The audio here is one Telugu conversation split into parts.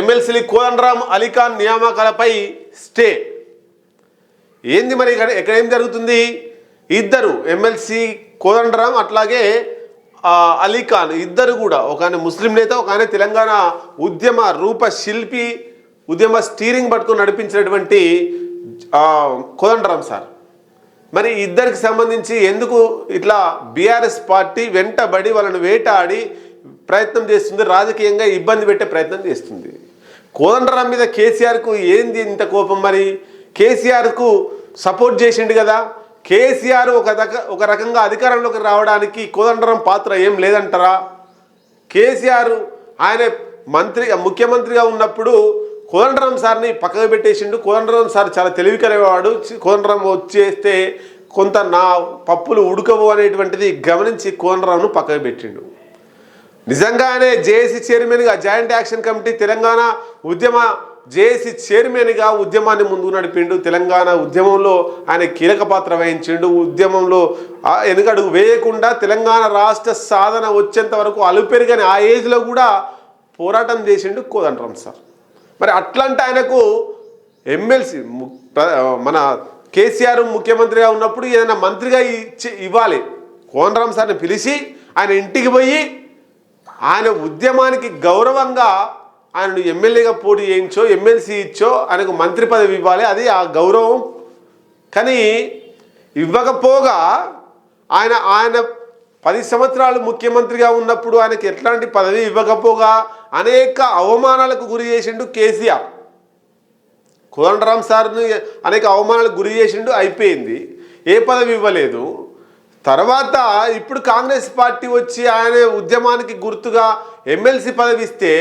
ఎమ్మెల్సీ కోదండరామ్ అలీఖాన్ నియామకాలపై స్టే. ఏంది మరి ఇక్కడ ఎక్కడ ఏం జరుగుతుంది? ఇద్దరు ఎమ్మెల్సీ కోదండరామ్ అట్లాగే అలీఖాన్ ఇద్దరు కూడా ఒక ఆయన ముస్లిం నేత ఒక ఆయన తెలంగాణ ఉద్యమ రూప శిల్పి ఉద్యమ స్టీరింగ్ పట్టుకుని నడిపించినటువంటి కోదండరామ్ సార్. మరి ఇద్దరికి సంబంధించి ఎందుకు ఇట్లా బీఆర్ఎస్ పార్టీ వెంటబడి వాళ్ళని వేటాడి ప్రయత్నం చేస్తుంది? రాజకీయంగా ఇబ్బంది పెట్టే ప్రయత్నం చేస్తుంది. కోదండరాం మీద కేసీఆర్కు ఏంది ఇంత కోపం మరి? కేసీఆర్కు సపోర్ట్ చేసిండు కదా. కేసీఆర్ ఒక రక ఒక రకంగా అధికారంలోకి రావడానికి కోదండరాం పాత్ర ఏం లేదంటారా? కేసీఆర్ ఆయన మంత్రి ముఖ్యమంత్రిగా ఉన్నప్పుడు కోదండరాం సార్ని పక్కకు పెట్టేసిండు. కోదండరాం సార్ చాలా తెలివికరవాడు. కోదండరాం వచ్చేస్తే కొంత నా పప్పులు ఉడకవు అనేటువంటిది గమనించి కోదండరాంను పక్కకు పెట్టిండు. నిజంగానే జేఏసీ చైర్మన్గా జాయింట్ యాక్షన్ కమిటీ తెలంగాణ ఉద్యమ జేఏసీ చైర్మన్గా ఉద్యమాన్ని ముందుకు నడిపిండు. తెలంగాణ ఉద్యమంలో ఆయన కీలక పాత్ర వహించిండు. ఉద్యమంలో ఎనుగడుగు వెనుకడుగు వేయకుండా తెలంగాణ రాష్ట్ర సాధన వచ్చేంత వరకు అలుపెరుగని ఆ ఏజ్లో కూడా పోరాటం చేసిండు కోదంటరాం సార్. మరి అట్లాంటి ఆయనకు ఎమ్మెల్సీ మన కేసీఆర్ ముఖ్యమంత్రిగా ఉన్నప్పుడు ఏదైనా మంత్రిగా ఇచ్చి ఇవ్వాలి. కోనరాం సార్ని పిలిచి ఆయన ఇంటికి పోయి ఆయన ఉద్యమానికి గౌరవంగా ఆయనను ఎమ్మెల్యేగా పోటీ చేయించో ఎమ్మెల్సీ ఇచ్చో ఆయనకు మంత్రి పదవి ఇవ్వాలి అది ఆ గౌరవం. కానీ ఇవ్వకపోగా ఆయన ఆయన పది సంవత్సరాలు ముఖ్యమంత్రిగా ఉన్నప్పుడు ఆయనకి ఎట్లాంటి పదవి ఇవ్వకపోగా అనేక అవమానాలకు గురి చేసిండు కేసీఆర్. కోదండరామ్ సార్ని అనేక అవమానాలకు గురి చేసిండు అయిపోయింది. ఏ పదవి ఇవ్వలేదు. తర్వాత ఇప్పుడు కాంగ్రెస్ పార్టీ వచ్చి ఆయన ఉద్యమానికి గుర్తుగా ఎమ్మెల్సీ పదవి ఇస్తే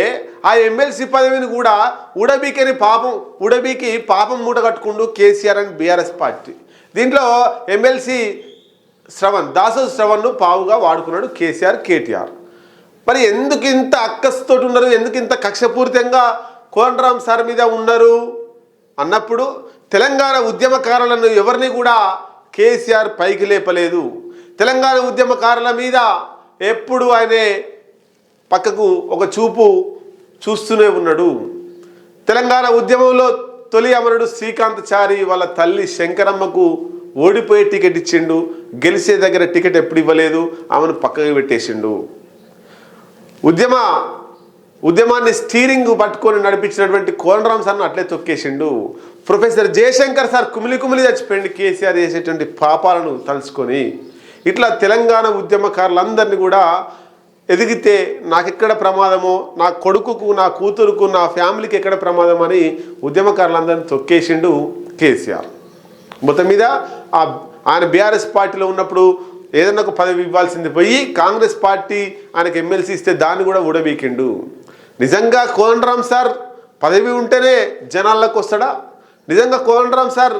ఆ ఎమ్మెల్సీ పదవిని కూడా ఉడబీకని పాపం ఉడబీకి పాపం మూట కట్టుకుండు కేసీఆర్ అండ్ బీఆర్ఎస్ పార్టీ. దీంట్లో ఎమ్మెల్సీ శ్రవణ్ దాసో శ్రవణ్ను పావుగా వాడుకున్నాడు కేసీఆర్ కేటీఆర్. మరి ఎందుకు ఇంత అక్కస్తోటి ఉన్నారు? ఎందుకు ఇంత కక్షపూరితంగా కోనరాం సార్ మీద ఉన్నారు? అన్నప్పుడు తెలంగాణ ఉద్యమకారులను ఎవరిని కూడా కేసీఆర్ పైకి లేపలేదు. తెలంగాణ ఉద్యమకారుల మీద ఎప్పుడు ఆయనే పక్కకు ఒక చూపు చూస్తూనే ఉన్నాడు. తెలంగాణ ఉద్యమంలో తొలి అమరుడు శ్రీకాంత్ చారి వాళ్ళ తల్లి శంకరమ్మకు ఓడిపోయే టికెట్ ఇచ్చిండు. గెలిచే దగ్గర టికెట్ ఎప్పుడు ఇవ్వలేదు. ఆమెను పక్కకు పెట్టేసిండు. ఉద్యమ ఉద్యమాన్ని స్టీరింగ్ పట్టుకొని నడిపించినటువంటి కోనరామ్ సార్ను అట్లే తొక్కేసిండు. ప్రొఫెసర్ జయశంకర్ సార్ కుమిలి కుమిలి చచ్చిపోయింది కేసీఆర్ చేసేటువంటి పాపాలను తలుచుకొని. ఇట్లా తెలంగాణ ఉద్యమకారులందరినీ కూడా ఎదిగితే నాకెక్కడ ప్రమాదమో నా కొడుకుకు నా కూతురుకు నా ఫ్యామిలీకి ఎక్కడ ప్రమాదం అని ఉద్యమకారులందరినీ తొక్కేసిండు కేసీఆర్. మొత్తం మీద ఆ ఆయన బీఆర్ఎస్ పార్టీలో ఉన్నప్పుడు ఏదన్నా ఒక పదవి ఇవ్వాల్సింది పోయి కాంగ్రెస్ పార్టీ ఆయనకు ఎమ్మెల్సీ ఇస్తే దాన్ని కూడా ఊడబీకిండు. నిజంగా కోనరామ్ సార్ పదవి ఉంటేనే జనాల్లోకి వస్తాడా? నిజంగా కోనరామ్ సార్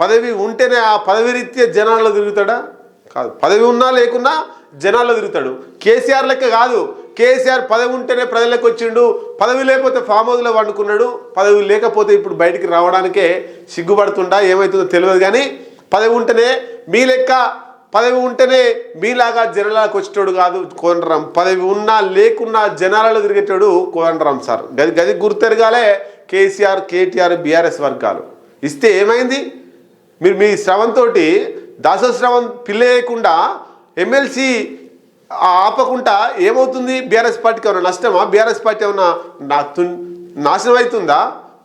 పదవి ఉంటేనే ఆ పదవి రీత్యా జనాల్లో తిరుగుతాడా? కాదు. పదవి ఉన్నా లేకున్నా జనాల్లో తిరుగుతాడు. కేసీఆర్ లెక్క కాదు. కేసీఆర్ పదవి ఉంటేనే ప్రజలకు వచ్చిండు. పదవి లేకపోతే ఫామ్ హౌస్లో వండుకున్నాడు పదవి లేకపోతే ఇప్పుడు బయటికి రావడానికే సిగ్గుపడుతుండా? ఏమవుతుందో తెలియదు కానీ పదవి ఉంటేనే మీ లెక్క పదవి ఉంటేనే మీలాగా జనాలకు వచ్చేటోడు కాదు కోదండరాం పదవి ఉన్నా లేకున్నా జనాలలో తిరిగేటోడు కోదండరాం సార్. గది గది గుర్తెరగాలే కేసీఆర్ కేటీఆర్ బీఆర్ఎస్ వర్గాలు. ఇస్తే ఏమైంది? మీరు మీ శ్రవం తోటి పిల్లేయకుండా ఎమ్మెల్సీ ఆపకుండా ఏమవుతుంది? బీఆర్ఎస్ పార్టీకి ఏమైనా నష్టమా? బీఆర్ఎస్ పార్టీ ఏమైనా నాశనం అవుతుందా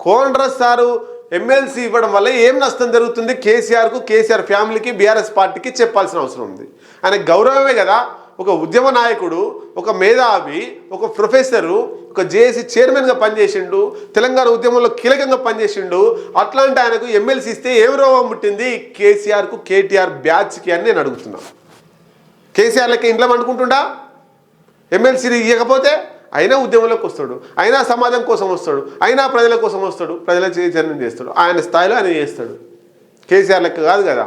కోండ్రస్ సారు ఎమ్మెల్సీ ఇవ్వడం వల్ల ఏం నష్టం జరుగుతుంది? కేసీఆర్కు కేసీఆర్ ఫ్యామిలీకి బీఆర్ఎస్ పార్టీకి చెప్పాల్సిన అవసరం ఉంది. ఆయన గౌరవమే కదా. ఒక ఉద్యమ నాయకుడు ఒక మేధావి ఒక ప్రొఫెసరు ఒక జేఏసీ చైర్మన్గా పనిచేసిండు తెలంగాణ ఉద్యమంలో కీలకంగా పనిచేసిండు అట్లాంటి ఆయనకు ఎమ్మెల్సీ ఇస్తే ఏం రోగం పుట్టింది? కేసీఆర్కు కేటీఆర్ బ్యాచ్కి అని నేను అడుగుతున్నాను కేసీఆర్ లెక్క ఇంట్లో అనుకుంటుండా ఎమ్మెల్సీని ఇవ్వకపోతే అయినా ఉద్యమంలోకి వస్తాడు అయినా సమాజం కోసం వస్తాడు అయినా ప్రజల కోసం వస్తాడు ప్రజల చైతన్యం చేస్తాడు ఆయన స్థాయిలో ఆయన చేస్తాడు. కేసీఆర్ లెక్క కాదు కదా.